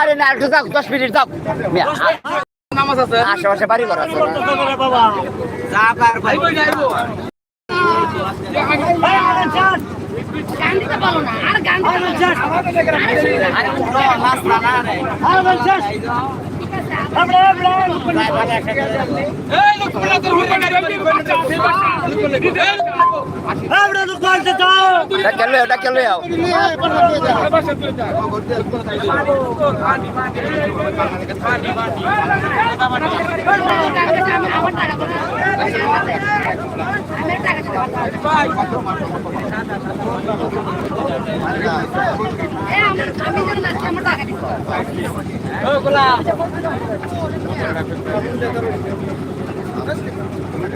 আরে না একটু যাও দশ মিনিট যাও। মিয়া, নামাজ আছে আশেপাশে বাড়ি ঘর আছে। আর গান ডাক্তার ডাক্তার আমি আমার টাকা দেবো। আমি টাকা দিতে পারব না। এ, আমি- আমি যেন নাচি, আমার টাকা দিতে হবে।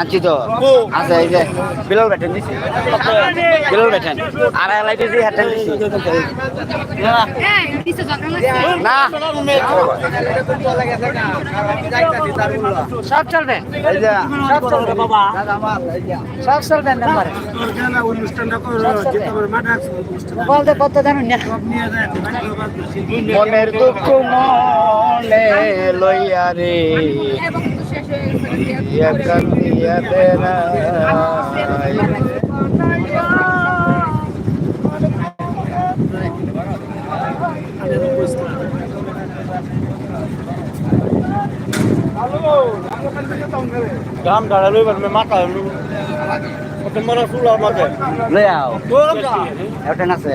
আনছি তো। আছে এই যে বিলাল বেটেন দিছি। বিলাল বেটেন আর এলাই দিছি হেটেন দিছি। এই, দিছে দরকার লাগছে। না। সব চলবে সব চলবে বাবা। সব চলবে নাম্বার বলতে কত জানুন না? মনের দুঃখ মনে লইয়া রে। কান্দিয়া দেনা। গাম ডালা লই বাদ মাথা কত মরা সুলা মাঝে লই আও। একটা আছে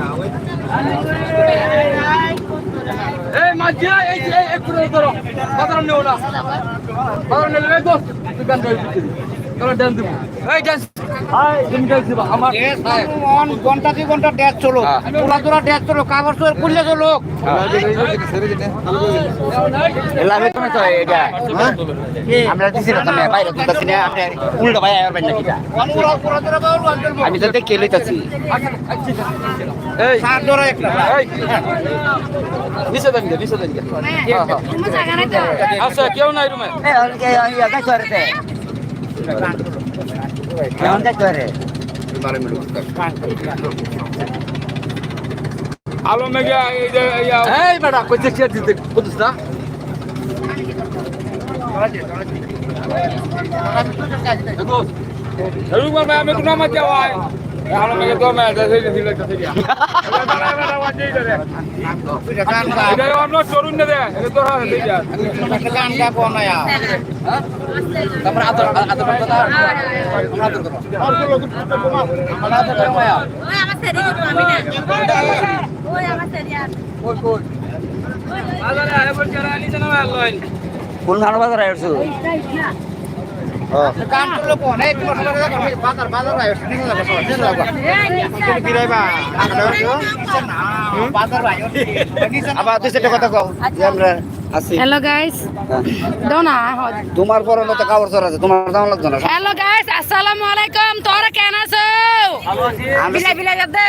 এই এই মাঝিয়া এই করে ধরো বাজার না বাজার নেবে এই দোস্ত তুই ঘণ্টা দুই ঘণ্টা ড্যাস চলো পুরা তোরা ড্যাস চলো কাগজ তো খুললে চলো এলামে তুমি তো এটা আমরা দিছি না তুমি বাইরে তুলতাছি না আপনি উল্টো ভাই আর বাইরে কিটা আমি তো দেখে লইতাছি একটা নিচে দেন নিচে দেন হ্যাঁ? আচ্ছা কেউ নাই রুমে আলো মেগে এই যে এই বেটা কই দেখছি দিতে বুঝছ না? দেখো রুম মে আমি কোন মত যাওয়াই আলো কোন ধান বাজার আইছো আবার তুই সেটা কথা কও। আমরা হ্যালো গাইস দাও না তোমার পরনে তো কাপড় আছে তোমার দাম লাগতো না। হ্যালো গাইস আসসালামু আলাইকুম। তোরা কেন আছো? বিলাই বিলাই যাতে।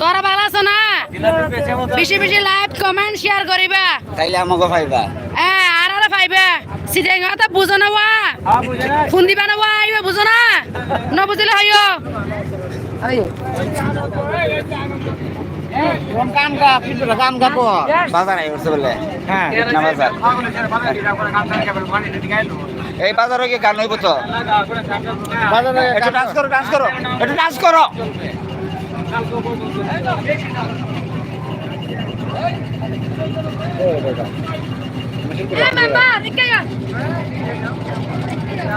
তোরা ভালো আছো না? বেশি বেশি লাইক কমেন্ট শেয়ার করিবা। তাইলে আমাকে পাইবা। হ্যাঁ। পাইবে সিধে কথা বুঝো না ওয়া? ফোন দিবা না ওয়া? আইবা বুঝো না? ন বুঝলে হইও তো হ্যাঁ। এই বাজারে কি গান হইব তো। বাজারে একটু ডান্স করো ডান্স করো একটু ডান্স করো।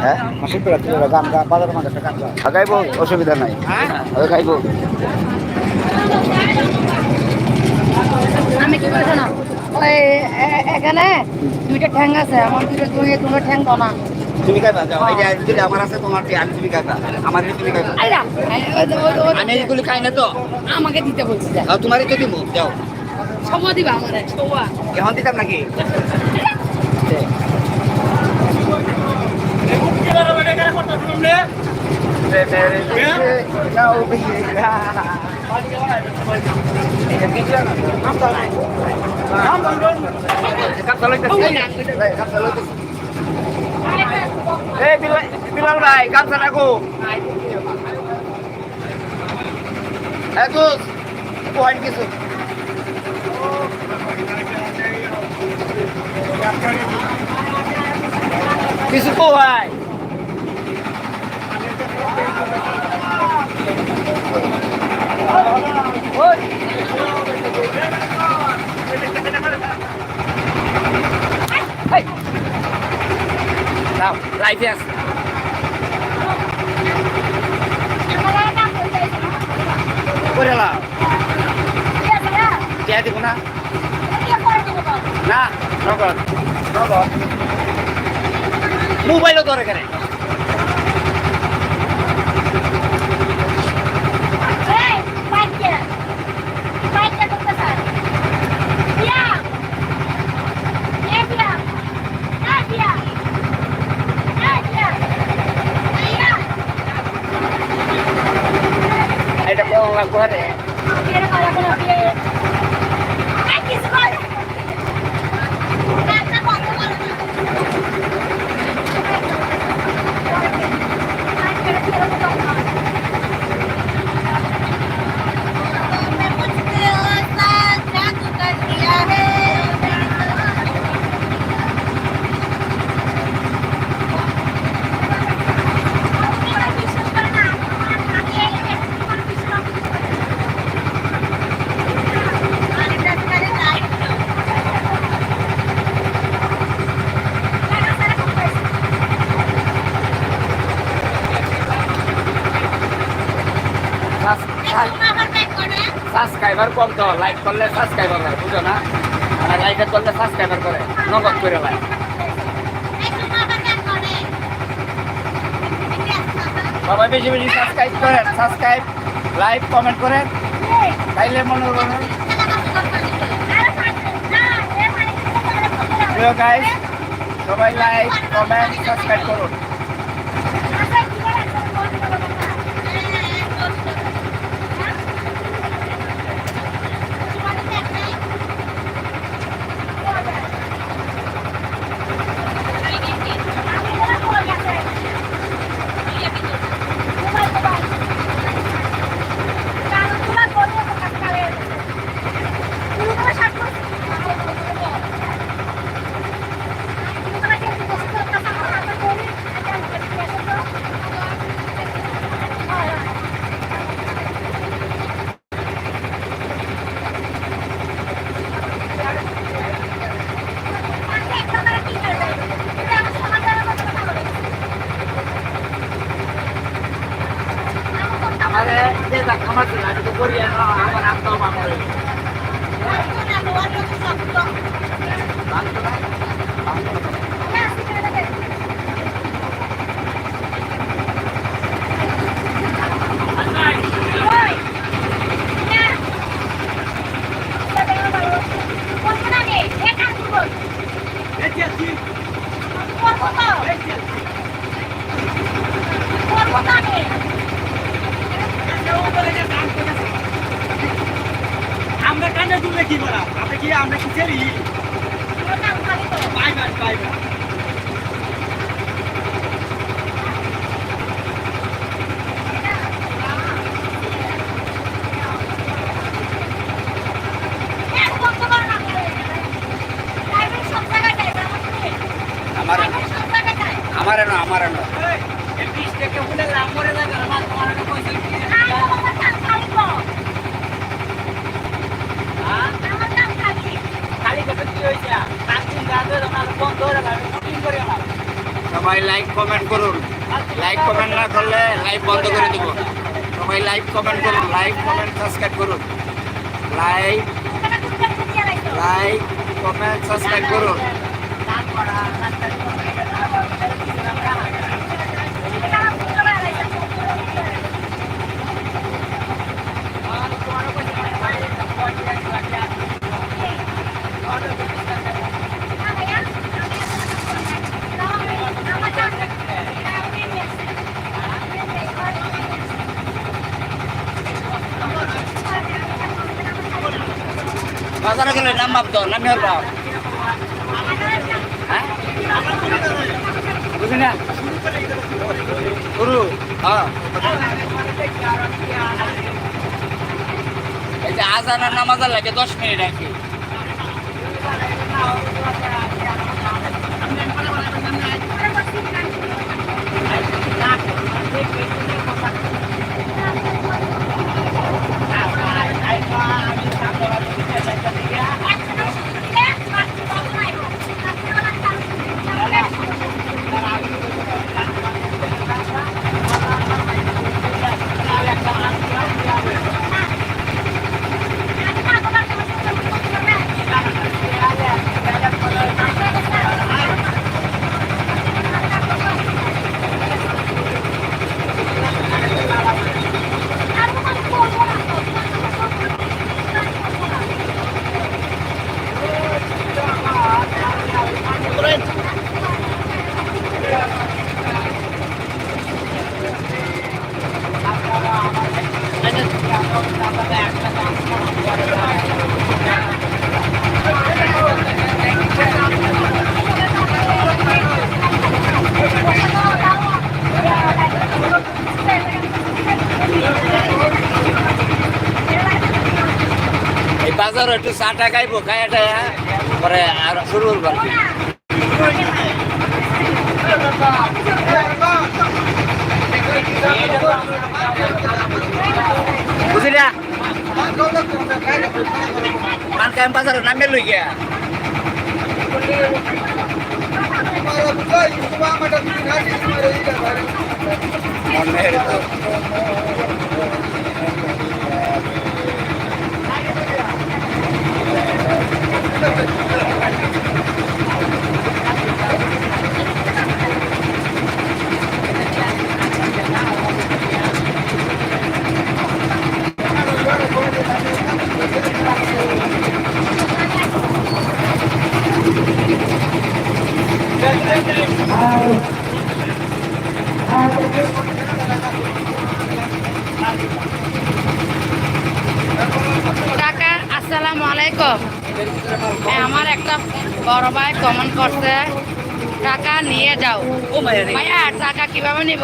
হ্যাঁ? খাইব অসুবিধা নাই। খাইব। আমি কি করেছ না? ওই এখানে দুইটা ঠ্যাং আছে। আমার দুইটা তুমি তোমার ঠ্যাং না তুমি খাইবা? যাও। এই যে যদি আমার আছে তোমার কি আমি তুমি খাইবা। আমার তুমি খাইবা। আইরা। আমি এইগুলি খাই না তো? আমাকে দিতে বলছি যা। আর তোমারই তো দিব যাও। সময় দিবা আমাদের সৌয়া এখন দিতাম নাকি বিলাল ভাই গামছা রাখো এত পয়েন্ট কিছু কিছু কো ভাই লাইফে আছে করে লাও দিয়া দিব না না নগদ। নগদ মোবাইলও ধরে কেন। এটা কোন লাগবো সাবস্ক্রাইবার কম তো লাইক করলে সাবস্ক্রাইবার করে বুঝো না? আর লাইক করলে সাবস্ক্রাইবার করে, নগদ করে লাইক সবাই বেশি বেশি সাবস্ক্রাইব করেন সাবস্ক্রাইব লাইক কমেন্ট করেন, তাইলে মনোরঞ্জন প্রিয় গাইস সবাই লাইক কমেন্ট সাবস্ক্রাইব করুন আরে যে যা খামার ছিল আমি তো করি না আমার আমার তুললে কি করা? আপনি কি আমরা কি চেরি পাইবার পাইবার আমার আমার না আমার না বিশ টাকা বলে লাভ করে লাগে আমার তোমার পয়সা কি সবাই লাইক কমেন্ট করুন। লাইক কমেন্ট না করলে লাইভ বন্ধ করে দেবো। সবাই লাইক কমেন্ট করুন। লাইক কমেন্ট সাবস্ক্রাইব করুন। লাইক লাইক কমেন্ট সাবস্ক্রাইব করুন। বাজারে হল হ্যাঁ? গুরু হ্যাঁ। নামাজ লাগে দশ মিনিট আর কি এই বাজার একটু চাটা খাইবো খাইটা পরে আর শুরু করব বুঝলি মান কাম বাজার নামে লই তো কাকা আসসালামু আলাইকুম এই আমার একটা বড় ভাই কমেন্ট করছে টাকা নিয়ে যাও। ভাইয়া টাকা কীভাবে নিব?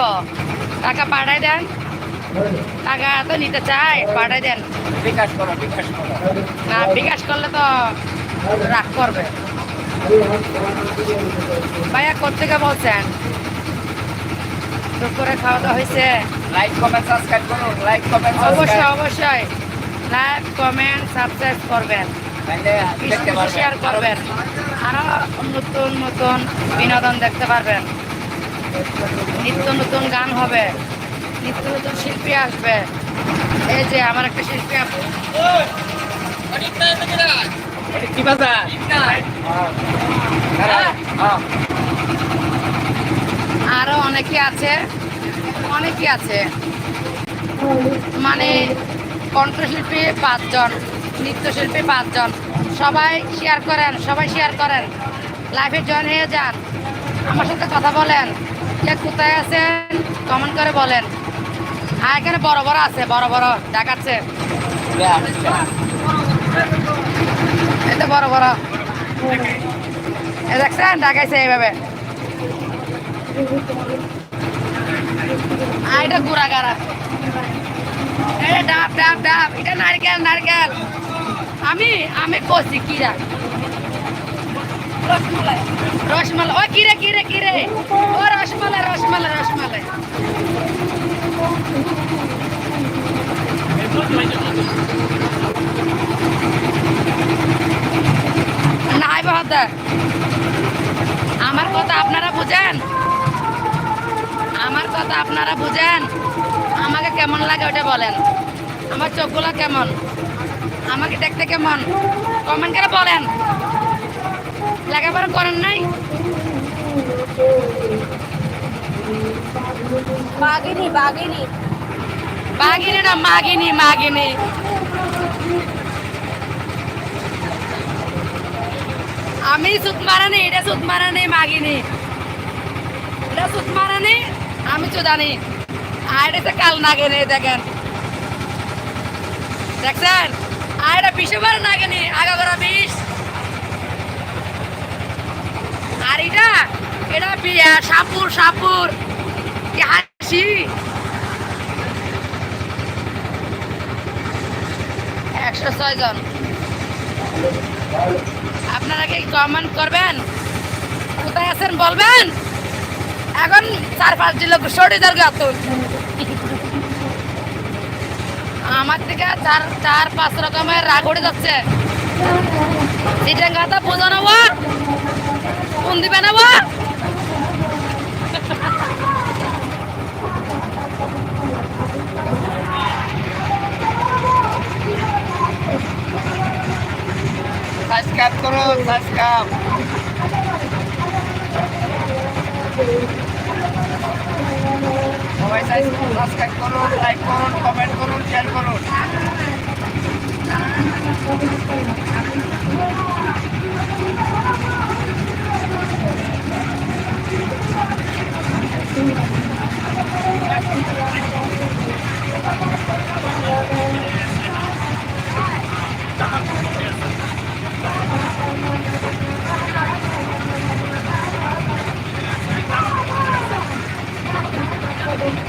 টাকা পাঠাই দেন। টাকা তো নিতে চাই পাঠাই দেন। বিকাশ করো বিকাশ করো। না বিকাশ করলে তো রাগ করবে। ভাইয়া কোথেকে বলছেন? দুপুরে খাওয়া দাওয়া হয়েছে। লাইক কমেন্ট সাবস্ক্রাইব করুন। লাইক কমেন্ট অবশ্যই অবশ্যই। লাইক কমেন্ট সাবস্ক্রাইব করবেন। শেয়ার করবেন? আরও নতুন নতুন বিনোদন দেখতে পারবেন। নিত্য নতুন গান হবে। নিত্য নতুন শিল্পী আসবে। এই যে আমার একটা শিল্পী আপু আরও অনেকে আছে। অনেকে আছে। মানে কণ্ঠশিল্পী পাঁচজন। নৃত্যশিল্পী পাঁচজন। সবাই শেয়ার করেন, সবাই শেয়ার করেন। লাইফে জয়েন হয়ে যান। আমার সাথে কথা বলেন। কে কোথায় আছেন? কমেন্ট করে বলেন। হ্যাঁ এখানে বড় বড় আছে, বড় বড় দেখাচ্ছে। তো বড় বড়। এ দেখছেন? দেখাইছে এইভাবে। এটা গুড়া গাড়া এটা ডাব ডাব ডাব। এটা নারকেল নারকেল। আমি আমি কষি কিরা? রসমালাই। ও, কিরে কিরে কিরে? ও, রসমালাই রসমালাই রসমালাই। নাই বাহাদা আমার কথা আপনারা বুঝেন? আমার কথা আপনারা বুঝেন? আমাকে কেমন লাগে ওটা বলেন। আমার চোখগুলো কেমন? আমাকে দেখতে কেমন? কমেন্ট করে বলেন। লেখাপড়া করেন নাই? বাগিনি বাগিনি বাঘিনী না মাগিনী মাগিনী। আমি সুত মারা নেই এটা সুত মারা নেই মাগিনি। এটা সুত মারানি আমি চুদানি আর এটা কাল নাগিনি দেখেন। দেখছেন? আর এটা বিষবার নাগিনি আগা করা বিষ আর এটা এটা সাপুর সাপুর। হাসি। একশো ছয় জন। আপনারা কি কমেন্ট করবেন? কোথায় আছেন বলবেন? এখন চার পাঁচ জন লোক সরিদার গাত আমার থেকে চার চার, পাঁচ রকমের রাগড়ে যাচ্ছে। গাতা পুজো নেব কোন দিবে নেব সাবস্ক্রাইব করো, সাবস্ক্রাইব। সাবস্ক্রাইব করুন লাইক করুন কমেন্ট করুন শেয়ার করুন Thank আইতে